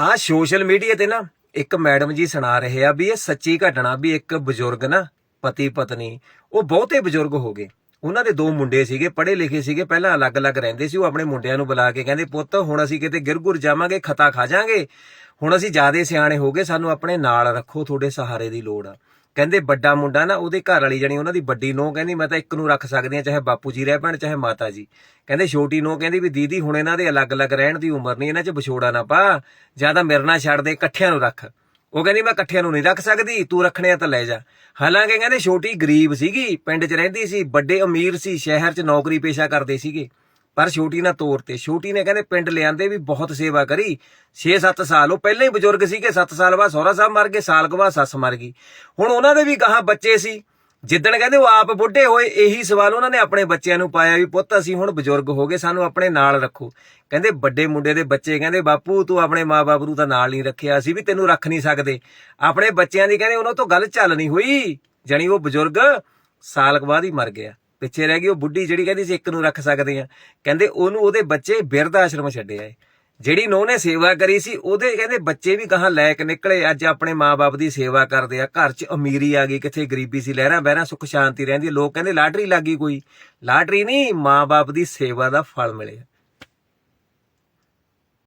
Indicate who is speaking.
Speaker 1: ਆ social media ਤੇ ਨਾ ਇੱਕ ਮੈਡਮ ਜੀ ਸੁਣਾ ਰਹੇ ਆ ਵੀ ਇਹ ਸੱਚੀ ਘਟਨਾ ਵੀ ਇੱਕ ਬਜ਼ੁਰਗ ਨਾ ਪਤੀ ਪਤਨੀ, ਉਹ ਬਹੁਤੇ ਬਜ਼ੁਰਗ ਹੋ ਗਏ। ਉਹਨਾਂ ਦੇ ਦੋ ਮੁੰਡੇ ਸੀਗੇ, ਪੜ੍ਹੇ ਲਿਖੇ ਸੀਗੇ, ਪਹਿਲਾਂ ਅਲੱਗ-ਅਲੱਗ ਰਹਿੰਦੇ ਸੀ, ਉਹ ਆਪਣੇ ਮੁੰਡਿਆਂ ਨੂੰ ਬੁਲਾ ਕੇ ਕਹਿੰਦੇ, ਪੁੱਤ, ਹੁਣ ਅਸੀਂ ਕਿਤੇ ਗਿਰਗੁਰ ਜਾਵਾਂਗੇ, ਖਤਾ ਖਾ ਜਾਾਂਗੇ। ਹੁਣ ਅਸੀਂ ਜਿਆਦੇ ਸਿਆਣੇ ਹੋ ਗਏ, ਸਾਨੂੰ ਆਪਣੇ ਨਾਲ ਰੱਖੋ, ਤੁਹਾਡੇ ਸਹਾਰੇ ਦੀ ਲੋੜ ਆ। ਕਹਿੰਦੇ ਵੱਡਾ ਮੁੰਡਾ ਨਾ ਉਹਦੇ ਘਰ ਵਾਲੀ ਜਾਨੀ ਉਹਨਾਂ ਦੀ ਵੱਡੀ ਨੋਹ ਕਹਿੰਦੀ, ਮੈਂ ਤਾਂ ਇੱਕ ਨੂੰ ਰੱਖ ਸਕਦੀ ਆ ਚਾਹੇ ਬਾਪੂ ਜੀ ਰਹਿ ਪੈਣ, ਚਾਹੇ ਮਾਤਾ ਜੀ। ਕਹਿੰਦੇ ਛੋਟੀ ਨੋਹ ਕਹਿੰਦੀ ਵੀ, ਦੀਦੀ, ਹੁਣ ਇਹਨਾਂ ਦੇ ਅਲੱਗ-ਅਲੱਗ ਰਹਿਣ ਦੀ ਉਮਰ ਨਹੀਂ, ਇਹਨਾਂ 'ਚ ਵਿਛੋੜਾ ਨਾ ਪਾ ਜ਼ਿਆਦਾ ਮੇਰੇ ਨਾਲ ਛੱਡ ਦੇ, ਇਕੱਠਿਆਂ ਨੂੰ ਰੱਖ। ਉਹ ਕਹਿੰਦੀ, ਮੈਂ ਇਕੱਠਿਆਂ ਨੂੰ ਨਹੀਂ ਰੱਖ ਸਕਦੀ, ਤੂੰ ਰੱਖਣੇ ਆ ਤਾਂ ਲੈ ਜਾ। ਹਾਲਾਂਕਿ ਕਹਿੰਦੇ ਛੋਟੀ ਗਰੀਬ ਸੀਗੀ, ਪਿੰਡ 'ਚ ਰਹਿੰਦੀ ਸੀ, ਵੱਡੇ ਅਮੀਰ ਸੀ, ਸ਼ਹਿਰ 'ਚ ਨੌਕਰੀ ਪੇਸ਼ਾ ਕਰਦੇ ਸੀਗੇ। ਪਰ ਛੋਟੀ ਨਾ ਤੋਰ ਤੇ। ਛੋਟੀ ਨੇ ਕਹਿੰਦੇ ਪਿੰਡ ਲਿਆਂਦੇ ਵੀ ਬਹੁਤ ਸੇਵਾ ਕਰੀ। 6-7 ਸਾਲ, ਉਹ ਪਹਿਲਾਂ ਹੀ ਬਜ਼ੁਰਗ ਸੀਗੇ। 7 ਸਾਲ ਬਾਅਦ ਸਹੁਰਾ ਸਾਹਿਬ ਮਰ ਗਏ, ਸਾਲ ਕੁ ਬਾਅਦ ਸੱਸ ਮਰ ਗਈ। ਹੁਣ ਉਹਨਾਂ ਦੇ ਵੀ ਗਾਹਾਂ ਬੱਚੇ ਸੀ। ਜਿੱਦਣ ਕਹਿੰਦੇ ਉਹ ਆਪ ਬੁੱਢੇ ਹੋਏ, ਇਹੀ ਸਵਾਲ ਉਹਨਾਂ ਨੇ ਆਪਣੇ ਬੱਚਿਆਂ ਨੂੰ ਪਾਇਆ ਵੀ, ਪੁੱਤ, ਅਸੀਂ ਹੁਣ ਬਜ਼ੁਰਗ ਹੋ ਗਏ, ਸਾਨੂੰ ਆਪਣੇ ਨਾਲ ਰੱਖੋ। ਕਹਿੰਦੇ ਵੱਡੇ ਮੁੰਡੇ ਦੇ ਬੱਚੇ ਕਹਿੰਦੇ, ਬਾਪੂ, ਤੂੰ ਆਪਣੇ ਮਾਪੇ ਨੂੰ ਤਾਂ ਨਾਲ ਨਹੀਂ ਰੱਖਿਆ, ਅਸੀਂ ਵੀ ਤੈਨੂੰ ਰੱਖ ਨਹੀਂ ਸਕਦੇ। ਆਪਣੇ ਬੱਚਿਆਂ ਦੀ ਕਹਿੰਦੇ, ਉਹਨਾਂ ਤੋਂ ਗੱਲ ਚੱਲ ਨਹੀਂ ਹੋਈ। ਜਾਣੀ ਉਹ ਬਜ਼ੁਰਗ ਸਾਲ ਕੁ ਬਾਅਦ ਹੀ ਮਰ ਗਿਆ। ਪਿੱਛੇ ਰਹਿ ਗਈ, ਉਹ ਬੁੱਢੀ ਜਿਹੜੀ ਕਹਿੰਦੀ ਸੀ ਇੱਕ ਨੂੰ ਰੱਖ ਸਕਦੇ ਆ। ਕਹਿੰਦੇ ਉਹਨੂੰ ਉਹਦੇ ਬੱਚੇ ਬਿਰਧ ਆਸ਼ਰਮ ਛੱਡਿਆ ਏ ਜਿਹੜੀ ਨੋਹ ਨੇ ਸੇਵਾ ਕਰੀ ਸੀ, ਉਹਦੇ ਕਹਿੰਦੇ ਬੱਚੇ ਵੀ ਗਾਹਾਂ ਲਾਇਕ ਨਿਕਲੇ। ਅੱਜ ਆਪਣੇ ਮਾਪੇ ਦੀ ਸੇਵਾ ਕਰਦੇ ਆ। ਘਰ 'ਚ ਅਮੀਰੀ ਆ ਗਈ, ਕਿੱਥੇ ਗਰੀਬੀ ਸੀ, ਲਹਿਰਾਂ ਬਹਿਰਾਂ ਸੁੱਖ ਸ਼ਾਂਤੀ ਰਹਿੰਦੀ ਲੋਕ ਕਹਿੰਦੇ ਲਾਟਰੀ ਲੱਗੀ ਕੋਈ। ਲਾਟਰੀ ਨਹੀਂ ਮਾਪੇ ਦੀ ਸੇਵਾ ਦਾ ਫਲ ਮਿਲਿਆ।